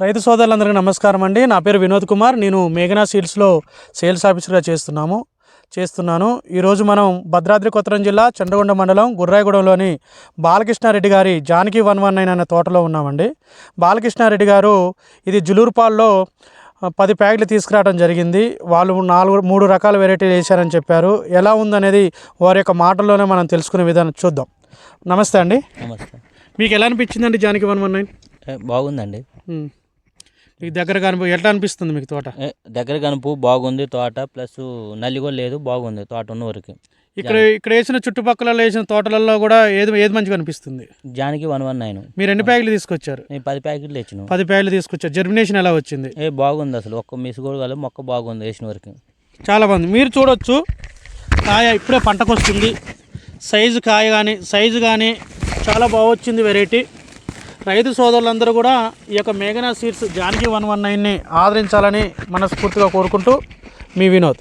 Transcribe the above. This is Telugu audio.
రైతు సోదరులందరికీ నమస్కారం అండి. నా పేరు వినోద్ కుమార్. నేను మేఘనా సీడ్స్లో సేల్స్ ఆఫీసర్గా చేస్తున్నాము చేస్తున్నాను. ఈరోజు మనం భద్రాద్రి కొత్తరం జిల్లా చంద్రగొండ మండలం గుర్రాయిగూడెంలోని బాలకృష్ణారెడ్డి గారి జానకి వన్ వన్ నైన్ అనే తోటలో ఉన్నామండి. బాలకృష్ణారెడ్డి గారు ఇది జులూరుపాల్లో పది ప్యాకెట్లు తీసుకురావడం జరిగింది. వాళ్ళు నాలుగు మూడు రకాల వెరైటీలు వేశారని చెప్పారు. ఎలా ఉందనేది వారి యొక్క మాటల్లోనే మనం తెలుసుకునే విధానం చూద్దాం. నమస్తే అండి. నమస్తే. మీకు ఎలా అనిపించిందండి జానకి వన్ వన్ నైన్? బాగుందండి. మీకు దగ్గర కనిపి ఎట్లా అనిపిస్తుంది మీకు తోట? దగ్గర కనుపు బాగుంది తోట. ప్లస్ నల్లి కూడా లేదు బాగుంది తోట ఉన్న వరకు. ఇక్కడ ఇక్కడ వేసిన చుట్టుపక్కల వేసిన తోటలలో కూడా ఏది ఏది మంచిగా అనిపిస్తుంది? జానికి వన్ వన్ నైన్. మీరు ఎన్ని ప్యాకెట్లు తీసుకొచ్చారు? నేను పది ప్యాకెట్లు ఇచ్చిన పది ప్యాకెట్లు తీసుకొచ్చారు. జర్మినేషన్ ఎలా వచ్చింది? ఏ బాగుంది అసలు. ఒక్క మిస్ కూడా మొక్క బాగుంది వేసిన వరకు. చాలా బాగుంది. మీరు చూడొచ్చు. కాయ ఇప్పుడే పంటకు వస్తుంది సైజు కాయ కానీ సైజు కానీ చాలా బాగా వచ్చింది వెరైటీ రైతు సోదరులందరూ కూడా ఈ యొక్క మేఘనా సీడ్స్ జానకి వన్ వన్ నైన్ని ఆదరించాలని మనస్ఫూర్తిగా కోరుకుంటూ మీ వినోద్.